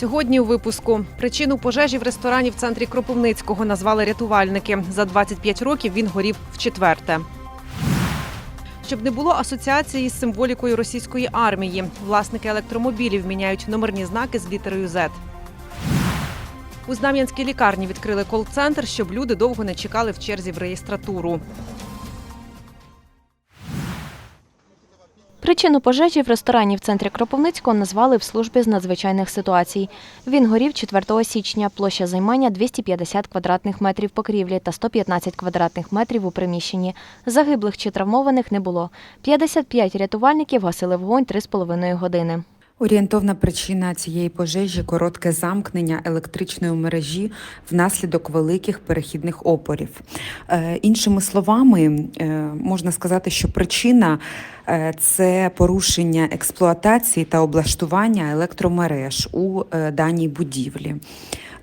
Сьогодні у випуску причину пожежі в ресторані в центрі Кропивницького назвали рятувальники. За 25 років він горів вчетверте. Щоб не було асоціації з символікою російської армії, власники електромобілів міняють номерні знаки з літерою Z. У Знам'янській лікарні відкрили кол-центр, щоб люди довго не чекали в черзі в реєстратуру. Причину пожежі в ресторані в центрі Кропивницького назвали в службі з надзвичайних ситуацій. Він горів 4 січня. Площа займання 250 квадратних метрів покрівлі та 115 квадратних метрів у приміщенні. Загиблих чи травмованих не було. 55 рятувальників гасили вогонь 3,5 години. Орієнтовна причина цієї пожежі коротке замкнення електричної мережі внаслідок великих перехідних опорів. Е, іншими словами, е, можна сказати, що причина е, це порушення експлуатації та облаштування електромереж у даній будівлі.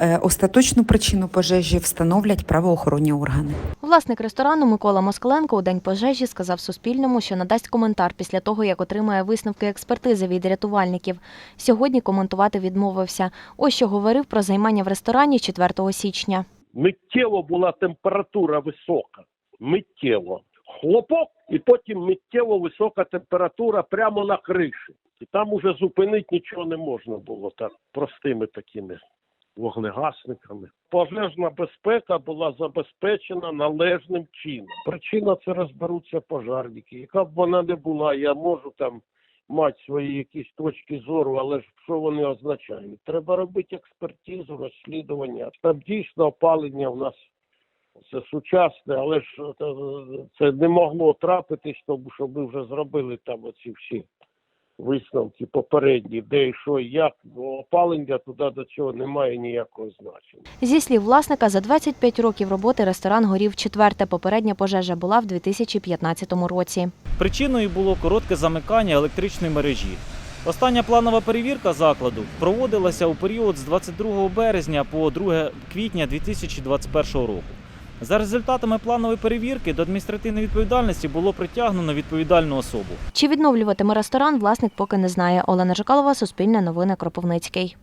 Е, Остаточну причину пожежі встановлять правоохоронні органи. Власник ресторану Микола Москаленко у день пожежі сказав Суспільному, що надасть коментар після того, як отримає висновки експертизи від рятувальників. Сьогодні коментувати відмовився. Ось що говорив про займання в ресторані 4 січня. миттєво була температура висока. Миттєво. Хлопок, і потім миттєво висока температура прямо на криші. І там уже зупинити нічого не можна було так простими такими вогнегасниками. Пожежна безпека була забезпечена належним чином. Причина це розберуться пожарники. Яка б вона не була, я можу там мати свої якісь точки зору, але ж що вони означають? Треба робити експертизу, розслідування. Там дійсно опалення в нас це сучасне, але ж е, це не могло трапитись, тому що ми вже зробили там оці всі висновки попередні, де і що, і як. Ну, опалення туди до цього немає ніякого значення. Зі слів власника, за 25 років роботи ресторан горів четверте. Попередня пожежа була в 2015 році. Причиною було коротке замикання електричної мережі. Остання планова перевірка закладу проводилася у період з 22 березня по 2 квітня 2021 року. За результатами планової перевірки до адміністративної відповідальності було притягнено відповідальну особу. Чи відновлюватиме ресторан, власник поки не знає. Олена Жикалова, Суспільне новини, Кропивницький.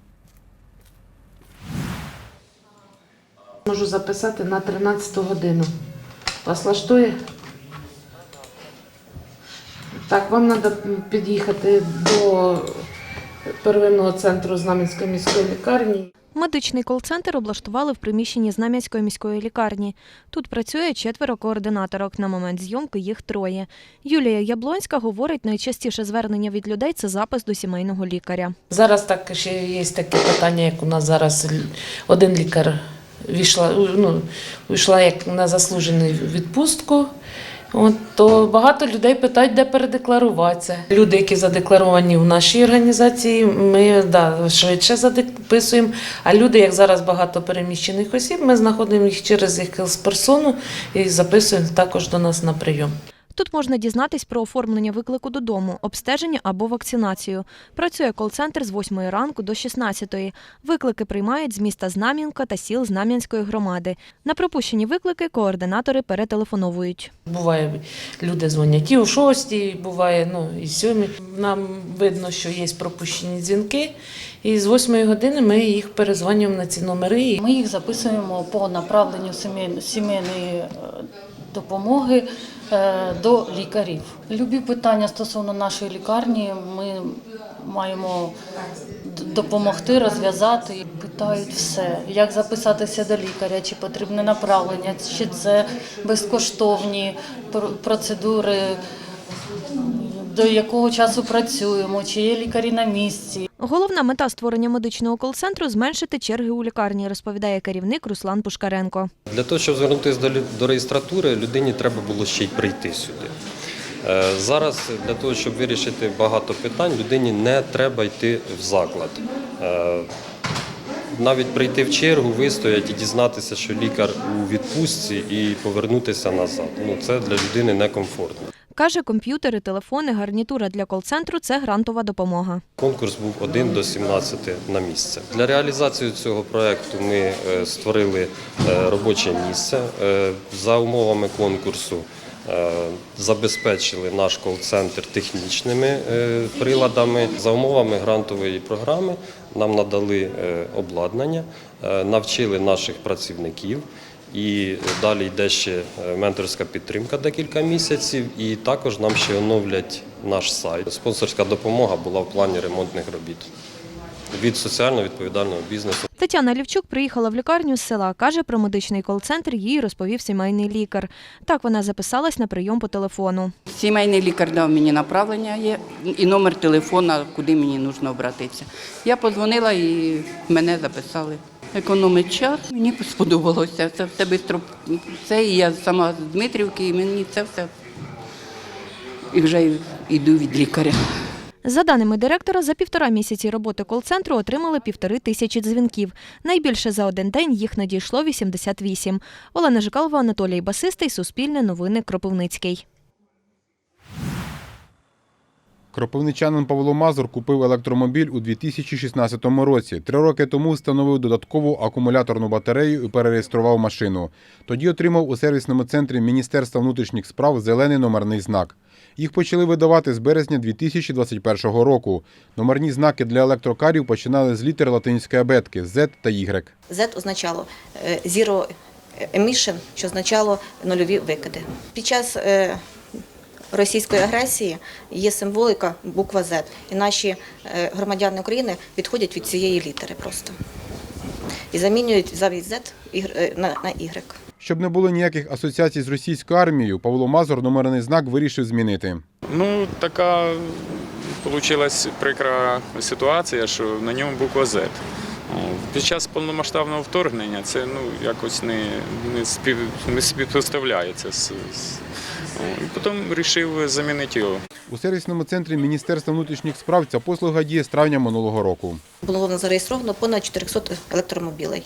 Можу записати на 13 годину. Вас влаштує? Так, вам треба під'їхати до первинного центру Знам'янської міської лікарні. Медичний кол-центр облаштували в приміщенні Знам'янської міської лікарні. Тут працює четверо координаторок. На момент зйомки їх троє. Юлія Яблонська говорить, найчастіше звернення від людей це запис до сімейного лікаря. Зараз так ще є таке питання, як у нас зараз один лікар війшла, ну, вийшла як на заслужену відпустку. От, то багато людей питають, де передекларуватися. Люди, які задекларовані в нашій організації, ми да, швидше записуємо. А люди, як зараз багато переміщених осіб, ми знаходимо їх через їх персону і записуємо також до нас на прийом. Тут можна дізнатись про оформлення виклику додому, обстеження або вакцинацію. Працює кол-центр з 8 ранку до 16. Виклики приймають з міста Знам'янка та сіл Знам'янської громади. На пропущені виклики координатори перетелефоновують. Буває, люди дзвонять і о шостій, буває, ну і сьомій. Нам видно, що є пропущені дзвінки, і з восьмої години ми їх перезвонюємо на ці номери. Ми їх записуємо по направленню сімейної е, допомоги е, до лікарів. Любі питання стосовно нашої лікарні ми маємо допомогти розв'язати. Питають все, як записатися до лікаря, чи потрібне направлення, чи це безкоштовні процедури, до якого часу працюємо, чи є лікарі на місці. Головна мета створення медичного кол-центру зменшити черги у лікарні, розповідає керівник Руслан Пушкаренко. Для того, щоб звернутися до, реєстратури, людині треба було ще й прийти сюди. Е, Зараз для того, щоб вирішити багато питань, людині не треба йти в заклад. Е, Навіть прийти в чергу, вистояти і дізнатися, що лікар у відпустці, і повернутися назад. Ну це для людини некомфортно. Каже, комп'ютери, телефони, гарнітура для кол-центру це грантова допомога. Конкурс був 1 до 17 на місце. Для реалізації цього проекту ми е, створили е, робоче місце. Е, За умовами конкурсу забезпечили наш кол-центр технічними приладами. За умовами грантової програми нам надали обладнання, навчили наших працівників. І далі йде ще е, менторська підтримка декілька місяців, і також нам ще оновлять наш сайт. Спонсорська допомога була в плані ремонтних робіт від соціально відповідального бізнесу. Тетяна Лівчук приїхала в лікарню з села. Каже, про медичний кол-центр їй розповів сімейний лікар. Так вона записалась на прийом по телефону. Сімейний лікар дав мені направлення є і номер телефона, куди мені потрібно обратитися. Я подзвонила і мене записали. Економить час, мені сподобалося. Це все швидко. Це і я сама з Дмитрівки, і мені це все. І вже йду від лікаря. За даними директора, за півтора місяці роботи кол-центру отримали півтори тисячі дзвінків. Найбільше за один день їх надійшло 88. Олена Жикалова, Анатолій Басистий, Суспільне новини, Кропивницький. Кропивничанин Павло Мазур купив електромобіль у 2016 році. Три роки тому встановив додаткову акумуляторну батарею і перереєстрував машину. Тоді отримав у сервісному центрі Міністерства внутрішніх справ зелений номерний знак. Їх почали видавати з березня 2021 року. Номерні знаки для електрокарів починали з літер латинської абетки Z та Y. Z означало е, Zero Emission, що означало нульові викиди. Під час е, російської агресії є символика буква Z, і наші е, громадяни України відходять від цієї літери просто і замінюють замість Z на Y. Щоб не було ніяких асоціацій з російською армією, Павло Мазур номерний знак вирішив змінити. Ну, така вийшла прикра ситуація, що на ньому буква. О, Під час повномасштабного вторгнення це ну, якось не, не, спів, не співпоставляється. З, з, потім вирішив замінити його. У сервісному центрі Міністерства внутрішніх справ ця послуга діє з травня минулого року. Було зареєстровано понад 400 електромобілей.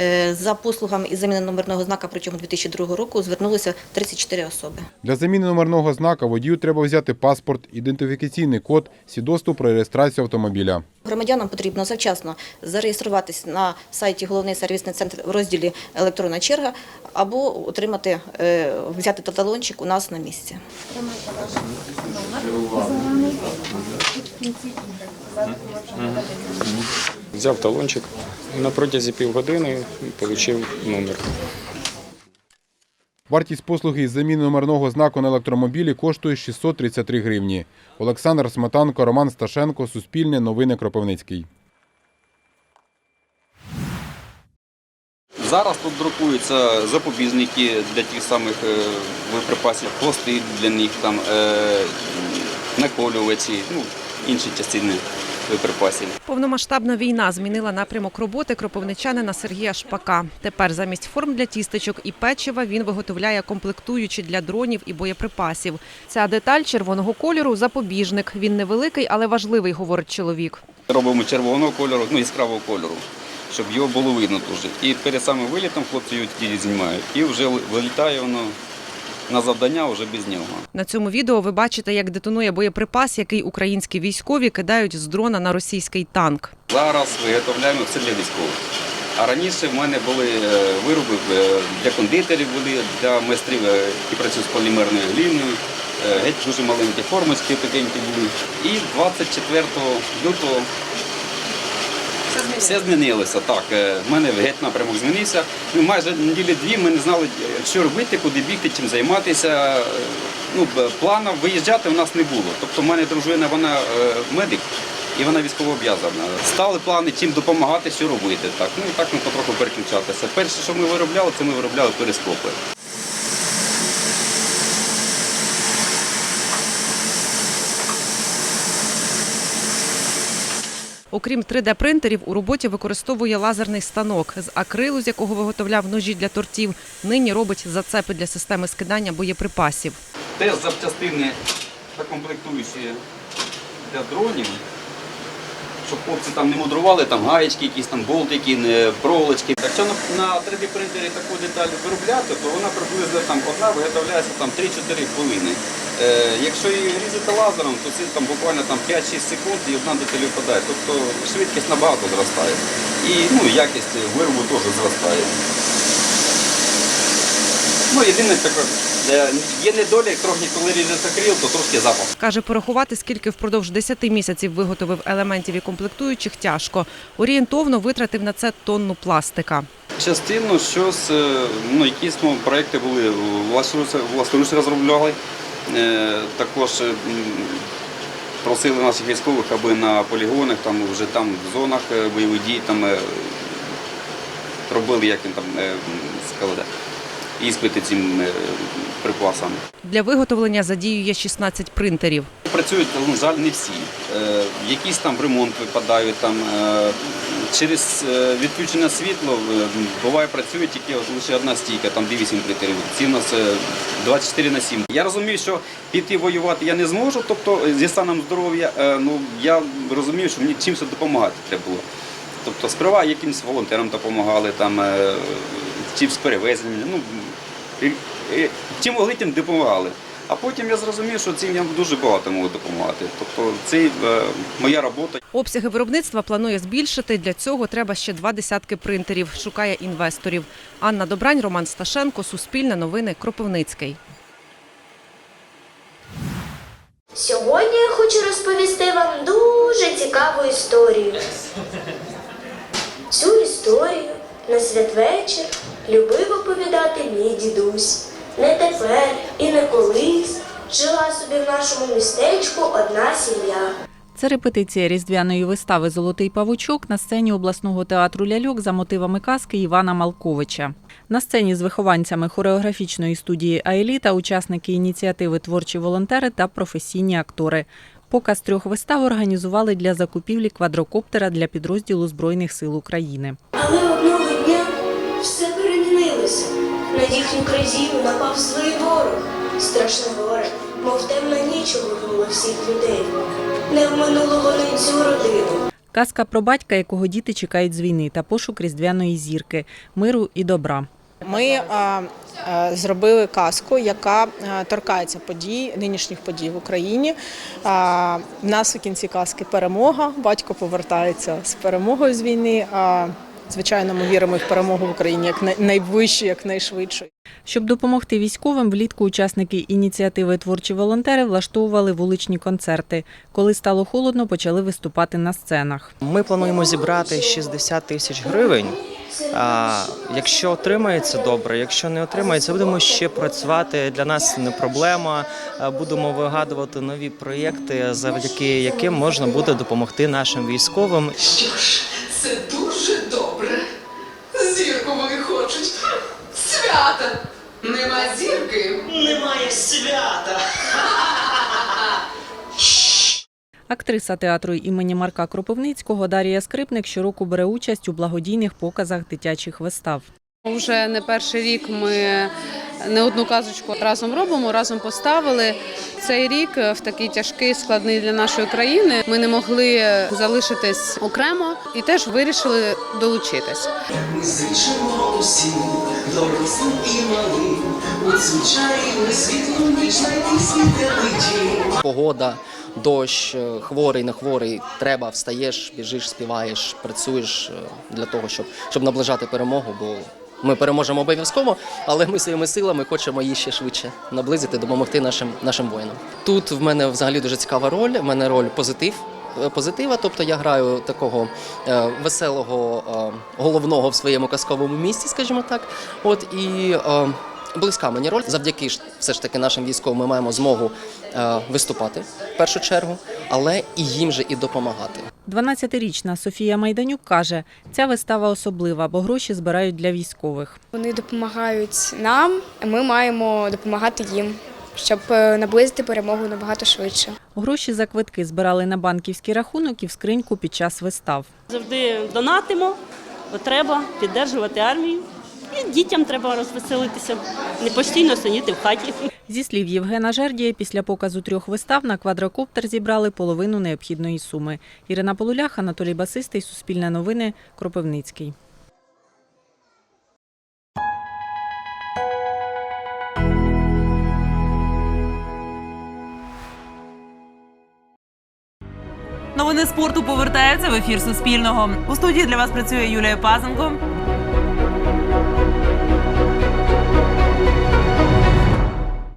Е, За послугами із заміни номерного знака протягом 2002 року звернулося 34 особи. Для заміни номерного знака водію треба взяти паспорт, ідентифікаційний код, свідоцтво про реєстрацію автомобіля. Громадянам потрібно завчасно зареєструватись на сайті головний сервісний центр в розділі електронна черга або отримати е, взяти талончик у нас на місці. Взяв талончик на протязі півгодини отримав номер. Вартість послуги із заміни номерного знаку на електромобілі коштує 633 гривні. Олександр Сметанко, Роман Сташенко, Суспільне, Новини Кропивницький. Зараз тут друкуються запобіжники для тих самих е, боєприпасів, хвости для них, там, е, наколювачі, ну, інші частини боєприпасів. Повномасштабна війна змінила напрямок роботи кропивничанина Сергія Шпака. Тепер замість форм для тістечок і печива він виготовляє комплектуючі для дронів і боєприпасів. Ця деталь червоного кольору запобіжник. Він невеликий, але важливий, говорить чоловік. Робимо червоного кольору, ну, яскравого кольору, щоб його було видно дуже. І перед самим вилітом хлопці його тільки знімають. І вже вилітає воно на завдання вже без нього. На цьому відео ви бачите, як детонує боєприпас, який українські військові кидають з дрона на російський танк. Зараз виготовляємо все для військових. А раніше в мене були е, вироби е, для кондитерів, були для майстрів, е, які працюють з полімерною гліною. Геть дуже маленькі формочки такенькі були. І 24 лютого все змінилося. Так, е, в мене геть напрямок змінився. Ну, майже неділі дві ми не знали, е, що робити, куди бігти, чим займатися. Е, Ну, планів виїжджати у нас не було. Тобто в мене дружина, вона е, медик. І вона військовооб'язана. Стали плани, чим допомагати, що робити. Так, ну і так ми потроху переключатися. Перше, що ми виробляли, це ми виробляли перископи. Окрім 3D-принтерів, у роботі використовує лазерний станок з акрилу, з якого виготовляв ножі для тортів. Нині робить зацепи для системи скидання боєприпасів. Теж запчастини та комплектуючі для дронів, щоб хлопці там не мудрували, там гаєчки, якісь там болтики, проволочки. Якщо на 3D принтері таку деталь виробляти, то вона приблизно там одна виготовляється там 3-4 хвилини. Е, якщо її різати лазером, то це там буквально там 5-6 секунд і одна деталь випадає. Тобто швидкість набагато зростає. І ну, якість виробу теж зростає. Ну, єдине така Е, Є недолік, трохи коли ріжеться крил, то трошки запах. Каже, порахувати, скільки впродовж 10 місяців виготовив елементів і комплектуючих, тяжко. Орієнтовно витратив на це тонну пластика. Частину щось, е, ну, якісь ну, проекти були власноруч, власноруч розробляли. Е, Також просили наших військових, аби на полігонах, там вже там в зонах е, бойових дій там робили як він там сказали, іспити цим е, припасам. Для виготовлення задіює 16 принтерів. Працюють, на жаль, не всі. Е, Якісь там в ремонт випадають, там, е, через відключення світла е, буває працює тільки лише одна стійка, там 8 плитерів. Ці в нас е, 24 на 7. Я розумію, що піти воювати я не зможу, тобто зі станом здоров'я, ну, я розумію, що мені чимось допомагати треба було. Тобто сперва якимось волонтерам допомагали, там, чи з перевезенням. Ну, і- і чим могли, тим допомагали. А потім я зрозумів, що цим я дуже багато можу допомагати. Тобто це е, моя робота. Обсяги виробництва планує збільшити. Для цього треба ще два десятки принтерів. Шукає інвесторів. Анна Добрань, Роман Сташенко, Суспільне новини, Кропивницький. Сьогодні я хочу розповісти вам дуже цікаву історію. Цю історію на святвечір любив оповідати мій дідусь. Не тепер і не колись жила собі в нашому містечку одна сім'я. Це репетиція різдвяної вистави Золотий павучок на сцені обласного театру ляльок за мотивами казки Івана Малковича. На сцені з вихованцями хореографічної студії Аеліта учасники ініціативи Творчі волонтери та професійні актори. Показ трьох вистав організували для закупівлі квадрокоптера для підрозділу Збройних сил України. Але одного перемінилося. На їхню країну напав злий ворог. Страшне горе, мов темна ніч огорнула всіх людей. Не вминуло вони цю родину. Казка про батька, якого діти чекають з війни, та пошук різдвяної зірки, миру і добра. Ми а, а, зробили казку, яка а, торкається подій, нинішніх подій в Україні. А, в нас у кінці казки перемога. Батько повертається з перемогою з війни. А, звичайно, ми віримо в перемогу в Україні як най- найвищу, як найшвидше. Щоб допомогти військовим, влітку учасники ініціативи Творчі волонтери влаштовували вуличні концерти. Коли стало холодно, почали виступати на сценах. Ми плануємо зібрати 60 тисяч гривень. А, якщо отримається добре, якщо не отримається, будемо ще працювати. Для нас не проблема. Будемо вигадувати нові проєкти, завдяки яким можна буде допомогти нашим військовим. Актриса театру імені Марка Кропивницького Дарія Скрипник щороку бере участь у благодійних показах дитячих вистав. Уже не перший рік ми не одну казочку разом робимо, разом поставили. Цей рік в такий тяжкий, складний для нашої країни. Ми не могли залишитись окремо і теж вирішили долучитись. Ми зичимо усім, дорослим і малим, у чарівну світлу ніч знайти світе диті. Погода, дощ, е, хворий, не хворий. Треба, встаєш, біжиш, співаєш, працюєш е, для того, щоб, щоб наближати перемогу. Бо ми переможемо обов'язково, але ми своїми силами хочемо її ще швидше наблизити, допомогти нашим, нашим воїнам. Тут в мене взагалі дуже цікава роль. В мене роль позитив. е, Позитива, тобто я граю такого е, веселого е, головного в своєму казковому місті, скажімо так. От і е, близька мені роль. Завдяки все ж таки нашим військовим ми маємо змогу е, виступати в першу чергу, але і їм же і допомагати. 12-річна Софія Майданюк каже, ця вистава особлива, бо гроші збирають для військових. Вони допомагають нам, ми маємо допомагати їм, щоб е, наблизити перемогу набагато швидше. Гроші за квитки збирали на банківський рахунок і в скриньку під час вистав. Завжди донатимо, бо треба підтримувати армію. І дітям треба розвеселитися, не постійно сидіти в хаті. Зі слів Євгена Жердія, після показу трьох вистав на квадрокоптер зібрали половину необхідної суми. Ірина Полулях, Анатолій Басистий, Суспільне новини, Кропивницький. Новини спорту повертаються в ефір Суспільного. У студії для вас працює Юлія Пазенко.